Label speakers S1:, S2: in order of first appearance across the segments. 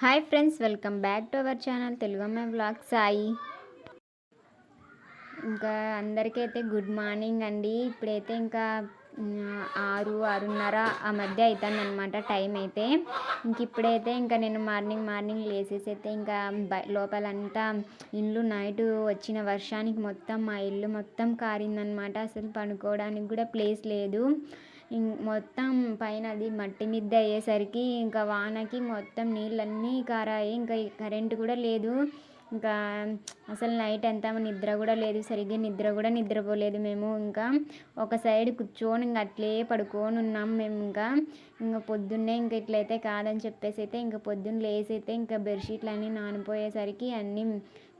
S1: Hi friends welcome back to our channel Telugu అమ్మాయి blog Sai. ఇంకా అందరికైతే good morning అండి. ఇప్పుడైతే ఇంకా ఆరు ఆరున్నర ఆ మధ్య అవుతుందన్నమాట టైం అయితే. ఇంక ఇప్పుడైతే ఇంకా నేను మార్నింగ్ మార్నింగ్ లేసేసి అయితే ఇంకా లోపలంతా ఇల్లు నైట్ వచ్చిన వర్షానికి మొత్తం మా ఇల్లు మొత్తం కారిందనమాట అసలు పడుకోవడానికి కూడా ప్లేస్ లేదు. మొత్తం పైన అది మట్టి మిద్ద అయ్యేసరికి ఇంకా వానకి మొత్తం నీళ్ళన్నీ కారాయి. ఇంకా కరెంటు కూడా లేదు. ఇంకా అసలు నైట్ అంతా నిద్ర కూడా లేదు. సరిగ్గా నిద్ర కూడా నిద్రపోలేదు మేము. ఇంకా ఒక సైడ్ కూర్చొని ఇంకా అట్లే పడుకొని ఉన్నాం మేము ఇంకా. ఇంకా పొద్దున్నే ఇంక ఇట్లయితే కాదని చెప్పేసి అయితే ఇంకా పొద్దున్న లేసి అయితే ఇంకా బెడ్షీట్లు అన్నీ నానిపోయేసరికి అన్నీ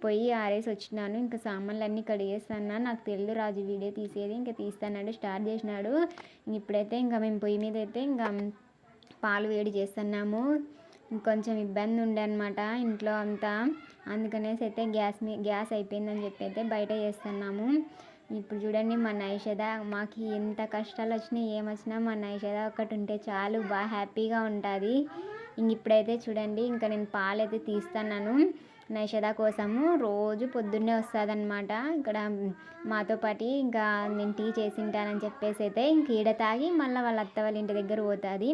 S1: పోయి ఆరేసి వచ్చినాను. ఇంకా సామాన్లు అన్నీ కడిగేస్తాను నాకు తెలియదు రాజు వీడియో తీసేది. ఇంకా తీస్తానాడు స్టార్ట్ చేసినాడు. ఇంక ఇప్పుడైతే ఇంకా మేము పొయ్యి మీద అయితే ఇంకా పాలు వేడి చేస్తున్నాము. కొంచెం ఇబ్బంది ఉండే అనమాట ఇంట్లో అంతా. అందుకనేసి అయితే గ్యాస్ మీ గ్యాస్ అయిపోయిందని చెప్పి అయితే బయట చేస్తున్నాము. ఇప్పుడు చూడండి మా నైషద మాకు ఎంత కష్టాలు వచ్చినా ఏమొచ్చినా మా నైషద ఒకటి ఉంటే చాలు బాగా హ్యాపీగా ఉంటుంది. ఇంక ఇప్పుడైతే చూడండి ఇంకా నేను పాలు అయితే తీస్తున్నాను. నైషద కోసము రోజు పొద్దున్నే వస్తుందన్నమాట. ఇక్కడ మాతో పాటు ఇంకా నేను టీ చేసింటానని చెప్పేసి అయితే ఇంక ఈడ తాగి మళ్ళీ వాళ్ళ అత్త వాళ్ళ ఇంటి దగ్గర పోతుంది.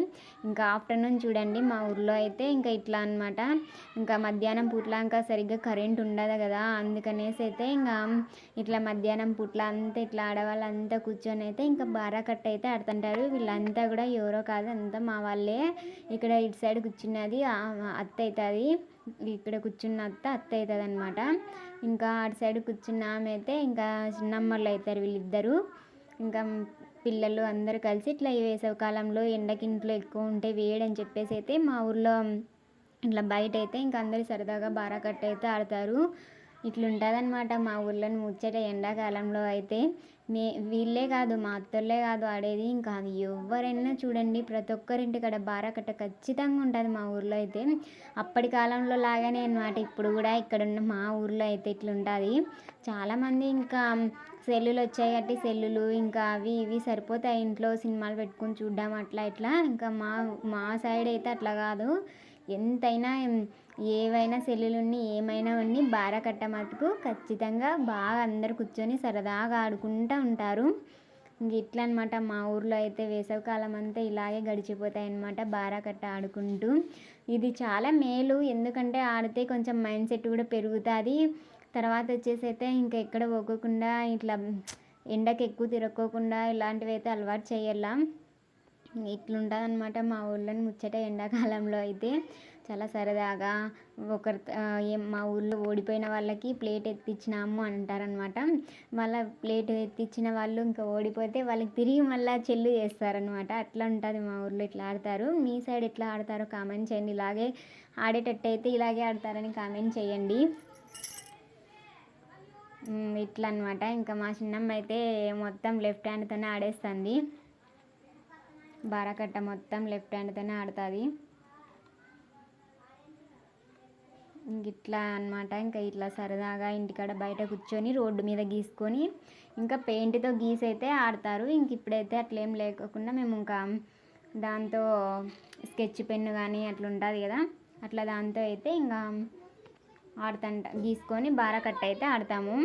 S1: ఇంకా ఆఫ్టర్నూన్ చూడండి మా ఊర్లో అయితే ఇంకా ఇట్లా అనమాట ఇంకా మధ్యాహ్నం పూట్ల ఇంకా సరిగ్గా కరెంట్ ఉండదు కదా అందుకనేసి అయితే ఇంకా ఇట్లా మధ్యాహ్నం పూట్ల అంతా ఇట్లా ఆడవాళ్ళంతా కూర్చొని అయితే ఇంకా బారా కట్ట అయితే ఆడుతుంటారు. వీళ్ళంతా కూడా ఎవరో కాదు అంతా మా వాళ్ళే. ఇక్కడ ఇటు సైడ్ కూర్చున్నది అత్త అవుతుంది. ఇక్కడ కూర్చున్న అత్త అత్త అవుతుంది అనమాట ఇంకా అటు సైడ్ కూర్చున్న ఆమె అయితే ఇంకా చిన్నమ్మలు అవుతారు వీళ్ళిద్దరూ. ఇంకా పిల్లలు అందరూ కలిసి ఇట్లా ఈ వేసవి ఎండకి ఇంట్లో ఎక్కువ ఉంటే వేడని చెప్పేసి అయితే మా ఊర్లో ఇట్లా బయట అయితే ఇంకా అందరూ సరదాగా బారాకట్ట అయితే ఆడతారు. ఇట్లుంటుందన్నమాట మా ఊర్లో ముచ్చట ఎండాకాలంలో అయితే. మే వీళ్ళే కాదు మా అత్తోళ్ళే కాదు ఆడేది. ఇంకా అది ఎవరైనా చూడండి ప్రతి ఒక్కరింటి కాడ బారా కట్ట ఖచ్చితంగా ఉంటుంది మా ఊర్లో అయితే. అప్పటి కాలంలో లాగానే అనమాట ఇప్పుడు కూడా ఇక్కడ ఉన్న మా ఊర్లో అయితే ఇట్లుంటుంది. చాలామంది ఇంకా సెల్లులు వచ్చాయి కాబట్టి సెల్లులు ఇంకా అవి ఇవి సరిపోతాయి. ఇంట్లో సినిమాలు పెట్టుకొని చూడడం అట్లా ఇట్లా. ఇంకా మా మా సైడ్ అయితే అట్లా కాదు. ఎంతైనా ఏవైనా సెల్లులున్నీ ఏమైనా ఉన్ని బారా కట్ట మటుకు ఖచ్చితంగా బాగా అందరు కూర్చొని సరదాగా ఆడుకుంటూ ఉంటారు. ఇంక ఇట్లా అనమాట మా ఊర్లో అయితే వేసవికాలం అంతా ఇలాగే గడిచిపోతాయి అన్నమాట బారాకట్ట ఆడుకుంటూ. ఇది చాలా మేలు. ఎందుకంటే ఆడితే కొంచెం మైండ్ సెట్ కూడా పెరుగుతుంది. తర్వాత వచ్చేసి అయితే ఇంకా ఎక్కడ పోకోకుండా ఇట్లా ఎండకు ఎక్కువ తిరక్కోకుండా ఇలాంటివి అయితే అలవాటు చేయాల ఇట్లుంటుంది అనమాట మా ఊళ్ళో ముచ్చట ఎండాకాలంలో అయితే. చాలా సరదాగా ఒకరి మా ఊళ్ళో ఓడిపోయిన వాళ్ళకి ప్లేట్ ఎత్తిచ్చినాము అంటారనమాట మళ్ళీ ప్లేట్ ఎత్తిచ్చిన వాళ్ళు ఇంకా ఓడిపోతే వాళ్ళకి తిరిగి మళ్ళీ చెల్లు చేస్తారనమాట అట్లా ఉంటుంది మా ఊర్లో ఇట్లా ఆడతారు. మీ సైడ్ ఎట్లా ఆడతారో కామెంట్ చేయండి. ఇలాగే ఆడేటట్టు అయితే ఇలాగే ఆడతారని కామెంట్ చేయండి. ఇట్లా అనమాట ఇంకా మా చిన్నమ్మ అయితే మొత్తం లెఫ్ట్ హ్యాండ్తోనే ఆడేస్తుంది. బారాకట్ట మొత్తం లెఫ్ట్ హ్యాండ్తోనే ఆడుతుంది. ఇంక ఇట్లా అనమాట ఇంకా ఇట్లా సరదాగా ఇంటికాడ బయట కూర్చొని రోడ్డు మీద గీసుకొని ఇంకా పెయింట్తో గీసైతే ఆడతారు. ఇంక ఇప్పుడైతే అట్లా ఏం మేము ఇంకా దాంతో స్కెచ్ పెన్ను కానీ అట్లా ఉంటుంది కదా అట్లా దాంతో అయితే ఇంకా ఆడుతంట గీసుకొని బారా కట్ అయితే ఆడతాము.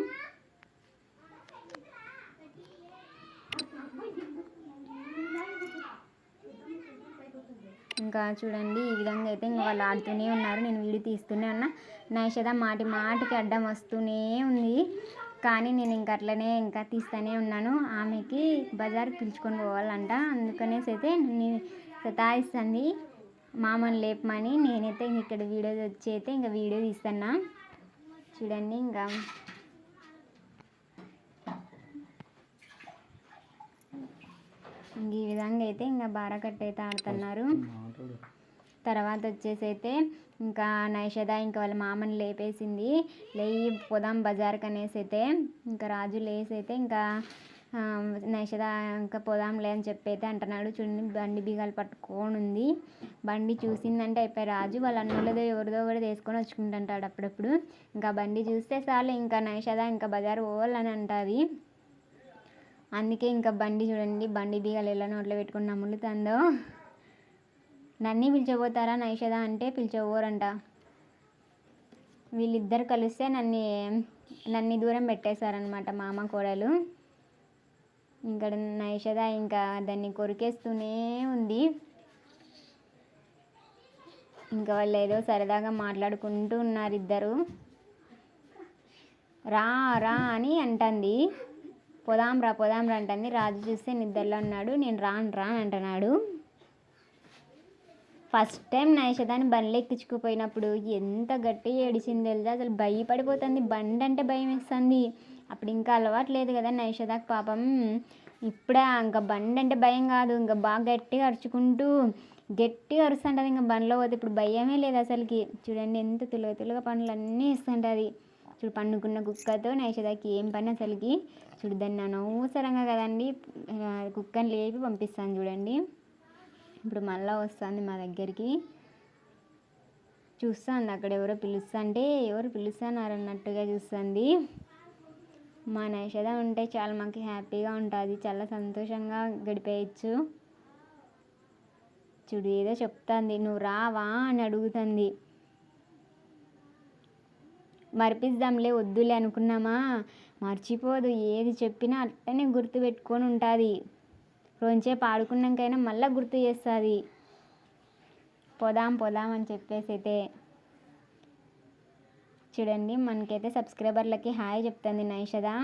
S1: ఇంకా చూడండి ఈ విధంగా అయితే ఇంకా వాళ్ళు ఆడుతూనే ఉన్నారు. నేను వీడియో తీస్తూనే ఉన్నా. నైషద మాటి మాటికి అడ్డం వస్తూనే ఉంది. కానీ నేను ఇంక అట్లనే ఇంకా తీస్తూనే ఉన్నాను. ఆమెకి బజార్ పిలుచుకొని పోవాలంట. అందుకనేసి అయితే నేను సతాయిస్తుంది. మామని లేపమని నేనైతే ఇక్కడ వీడియో వచ్చి అయితే ఇంకా వీడియో తీస్తున్నా. చూడండి ఇంకా ఈ విధంగా అయితే ఇంకా బారకట్ట అయితే ఆడుతున్నారు. తర్వాత వచ్చేసి అయితే ఇంకా నైషద ఇంకా వాళ్ళ మామని లేపేసింది. లేయి పోదాం బజార్కి అనేసి అయితే ఇంకా రాజు లేసి అయితే ఇంకా నైషద ఇంకా పోదాంలే అని చెప్పి అయితే అంటున్నాడు. చూడండి బండి బీగాలు పట్టుకొని ఉంది బండి చూసిందంటే అయిపోయి రాజు వాళ్ళ అన్నోళ్ళదో ఎవరిదో కూడా తీసుకొని వచ్చుకుంటుంటాడు అప్పుడప్పుడు. ఇంకా బండి చూస్తే చాలు ఇంకా నైషద ఇంకా బజార్ పోవాలని అంటుంది. అందుకే ఇంకా బండి చూడండి. బండి దిగాలి. ఎలా నోట్లో పెట్టుకుని నమ్ములుతుందో నన్ను పిలిచబోతారా నైషద అంటే పిలిచబోరంట. వీళ్ళిద్దరు కలిస్తే నన్ను నన్ను దూరం పెట్టేశారనమాట మామ కోడలు. ఇంకా నైషద ఇంకా దాన్ని కొరికేస్తూనే ఉంది. ఇంకా వాళ్ళు ఏదో సరదాగా మాట్లాడుకుంటూ ఉన్నారు ఇద్దరు. రా రా అని అంటుంది. పోదాం రా రా అంటుంది. రాజు చూస్తే నిద్రలో ఉన్నాడు. నేను రాను రాను అంటున్నాడు. ఫస్ట్ టైం నైషదాన్ని బండ్లు ఎక్కించుకుపోయినప్పుడు ఎంత గట్టిగా ఏడిచింది తెలుసా? అసలు భయపడిపోతుంది. బండి అంటే భయం వేస్తుంది. అప్పుడు ఇంకా అలవాటు లేదు కదా నైషదాకి పాపం. ఇప్పుడే ఇంకా బండి అంటే భయం కాదు. ఇంకా బాగా గట్టిగా అరుచుకుంటూ గట్టిగా అరుస్తుంటుంది. ఇంకా బండిలో పోతే ఇప్పుడు భయమే లేదు అసలుకి. చూడండి ఎంత తులుగ తులుగ పనులు అన్నీ ఇస్తుంటుంది చూడు పండుకున్న కుక్కతో నైషదాకి ఏం పని అసలుకి? చూడు దాన్ని అనవసరంగా కదండి కుక్కని లేపి పంపిస్తాను చూడండి. ఇప్పుడు మళ్ళీ వస్తుంది మా దగ్గరికి. చూస్తుంది అక్కడ ఎవరో పిలుస్తుంటే ఎవరు పిలుస్తున్నారు అన్నట్టుగా చూస్తుంది. మా నైషద ఉంటే చాలా మాకు హ్యాపీగా ఉంటుంది చాలా సంతోషంగా గడిపేయచ్చు. చూడు ఏదో చెప్తుంది నువ్వు రావా? అని అడుగుతుంది. మరిపిద్దాంలే వద్దులే అనుకున్నామా? మర్చిపోదు ఏది చెప్పినా అట్టనే గుర్తుపెట్టుకొని ఉంటుంది. రోజుసేపు ఆడుకున్నాకైనా మళ్ళీ గుర్తు చేస్తుంది. పోదాం పోదాం అని చెప్పేసి అయితే చూడండి మనకైతే సబ్స్క్రైబర్లకి హాయ్ చెప్తుంది నైషదా.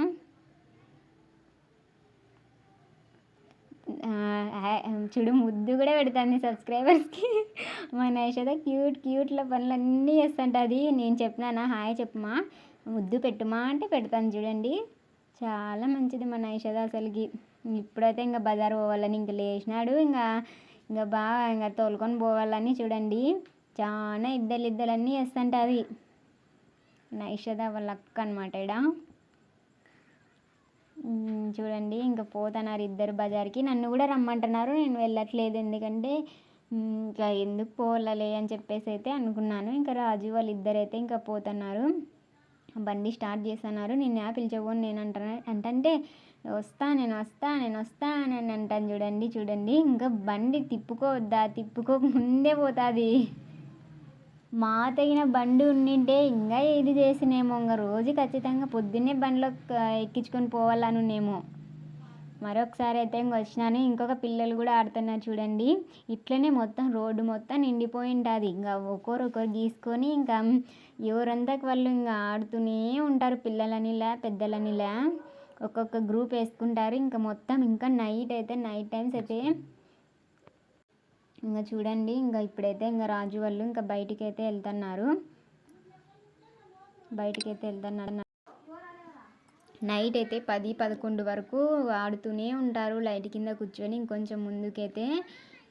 S1: చూడు ముద్దు కూడా పెడుతుంది సబ్స్క్రైబర్స్కి. మా యశోద క్యూట్ క్యూట్ల పనులన్నీ చేస్తుంటుంది. నేను చెప్పినానా? హాయ్ చెప్పమా? ముద్దు పెట్టుమా అంటే పెడతాను చూడండి. చాలా మంచిది మన యశోద అసలుకి. ఇప్పుడైతే ఇంకా బజార్ పోవాలని ఇంక లేచినాడు. ఇంకా ఇంకా బాగా ఇంకా తోలుకొని పోవాలని చూడండి. చాలా ఇద్దరు ఇద్దలన్నీ వేస్తుంటుంది నైషద వాళ్ళ అక్క అనమాట ఇడా చూడండి ఇంకా పోతున్నారు ఇద్దరు బజార్కి. నన్ను కూడా రమ్మంటున్నారు నేను వెళ్ళట్లేదు ఎందుకంటే ఇంకా ఎందుకు పోలలే అని చెప్పేసి అయితే అనుకున్నాను. ఇంకా రాజు వాళ్ళు ఇద్దరైతే ఇంకా పోతున్నారు. బండి స్టార్ట్ చేస్తున్నారు. నేను ఆ పిలిచబోను నేను అంటున్నా అంటే వస్తా నేను వస్తా నేను వస్తా అని అంటాను చూడండి చూడండి. ఇంకా బండి తిప్పుకోవద్దా తిప్పుకోక ముందే పోతుంది. మా తగిన బండి ఉండింటే ఇంకా ఏది చేసినేమో ఇంకా రోజు ఖచ్చితంగా పొద్దున్నే బండిలో ఎక్కించుకొని పోవాలనునేమో మరొకసారి అయితే ఇంక వచ్చినాను. ఇంకొక పిల్లలు కూడా ఆడుతున్నారు చూడండి. ఇట్లనే మొత్తం రోడ్డు మొత్తం నిండిపోయి ఉంటుంది ఇంకా ఒక్కొరు ఒకరు గీసుకొని ఇంకా ఎవరంతకు వాళ్ళు ఇంకా ఆడుతూనే ఉంటారు పిల్లలనిలా పెద్దలనిలా. ఒక్కొక్క గ్రూప్ వేసుకుంటారు. ఇంకా మొత్తం ఇంకా నైట్ అయితే నైట్ టైమ్స్ అయితే ఇంకా చూడండి ఇంకా ఇప్పుడైతే ఇంకా రాజు వాళ్ళు ఇంకా బయటికి అయితే వెళ్తున్నారు. బయటికి అయితే వెళ్తున్నారు. నైట్ అయితే పది పదకొండు వరకు ఆడుతూనే ఉంటారు లైట్ కింద కూర్చొని ఇంకొంచెం ముందుకైతే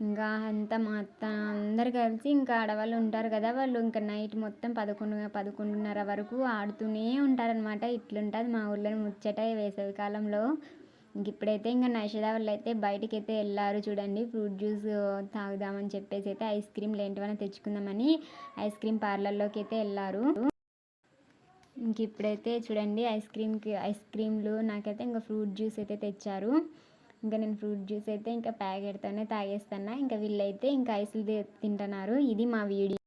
S1: ఇంకా అంతా మా అత్త అందరు కలిసి ఇంకా ఆడవాళ్ళు ఉంటారు కదా వాళ్ళు ఇంకా నైట్ మొత్తం పదకొండు పదకొండున్నర వరకు ఆడుతూనే ఉంటారనమాట ఇట్లుంటుంది మా ఊళ్ళో ముచ్చట వేసవి కాలంలో. ఇంక ఇప్పుడైతే ఇంకా నైషద వాళ్ళు అయితే బయటికి అయితే వెళ్ళారు చూడండి ఫ్రూట్ జ్యూస్ తాగుదామని చెప్పేసి అయితే ఐస్ క్రీమ్లు ఏంటివైనా తెచ్చుకుందామని ఐస్ క్రీమ్ పార్లర్లోకి అయితే వెళ్ళారు ఇంక ఇప్పుడైతే చూడండి ఐస్ క్రీమ్కి ఐస్ క్రీమ్లు నాకైతే ఇంకా ఫ్రూట్ జ్యూస్ అయితే తెచ్చారు. ఇంకా నేను ఫ్రూట్ జ్యూస్ అయితే ఇంకా ప్యాకెట్తోనే తాగేస్తాను ఇంకా వీళ్ళైతే ఇంకా ఐస్లు తింటున్నారు. ఇది మా వీడియో.